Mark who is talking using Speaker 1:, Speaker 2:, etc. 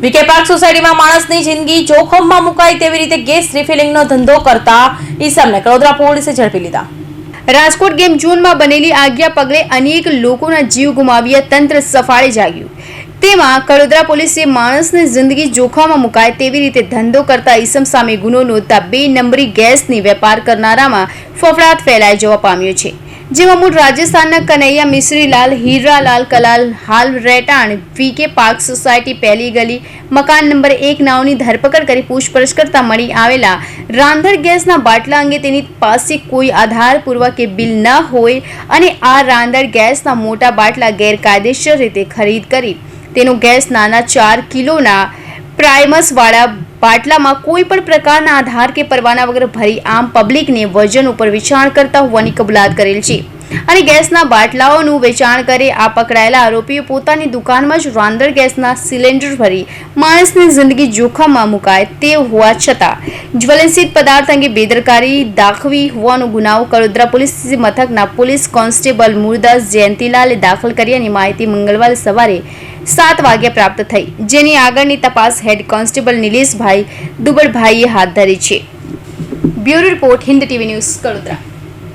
Speaker 1: VK park સોસાયટીમાં માણસની જિંદગી જોખમમાં મુકાય તેવી રીતે ગેસ રિફિલિંગનો ધંધો કરતા ઈસમને કડોદરા પોલીસે ઝડપી લીધા.
Speaker 2: રાજકોટ ગેમ ઝોનમાં બનેલી આજ્ઞા પગલે અનેક લોકોના જીવ ગુમાવ્યા તંત્ર સફાળે જાગ્યું. તેમાં કડોદરા પોલીસે માણસની જિંદગી જોખમમાં મુકાય તેવી રીતે ધંધો કરતા ઈસમ સામે ગુનો નોંધતા બે નંબરી ગેસની વેપાર કરનારામાં ફફડાટ ફેલાઈ જવા પામ્યો છે. જેમાં મૂળ રાજસ્થાનના કનૈયા મિશ્રીલાલ હીરાલાલ કલાલ હાલ રહેટાણ વીકે પાર્ક સોસાયટી પહેલી ગલી. મકાન નંબર એક નાવની ધરપકડ કરી પૂછપરછ કરતા મળી આવેલા રાંધણ ગેસના બાટલા અંગે તેની પાસે કોઈ કે બિલ ન હોય અને આ રાંધણ ગેસના મોટા બાટલા ગેરકાયદેસર રીતે ખરીદ કરી. તેનો ગેસ નાના ચાર કિલોના પ્રાઇમસવાળા બાટલામાં કોઈ પણ પ્રકારના આધાર કે પરવાના વગર ભરી આમ પબ્લિકને વજન ઉપર વિચાર કરતા હોવાની કબૂલાત કરેલ છે. અને ગેસના બાટલાઓનું વેચાણ કરી આ પકડાયેલા આરોપીએ પોતાની દુકાનમાં જ રાંદર ગેસના સિલિન્ડર ભરી માણસની જિંદગી જોખમમાં મુકાય તે હોવા છતાં જ્વલનશીલ પદાર્થ અંગે બેદરકારી દાખવી હોવાનો ગુનાઓ કડોદરા પોલીસ મથકના પોલીસ કોન્સ્ટેબલ મુરદાસ જયંતિલાલે દાખલ કરી અને માહિતી મંગળવારે સવારે સાત વાગ્યે પ્રાપ્ત થઈ. જેની આગળની તપાસ હેડ કોન્સ્ટેબલ નિલેશભાઈ દુબળભાઈએ હાથ ધરી છે. Bureau report Hind TV news Kadodara.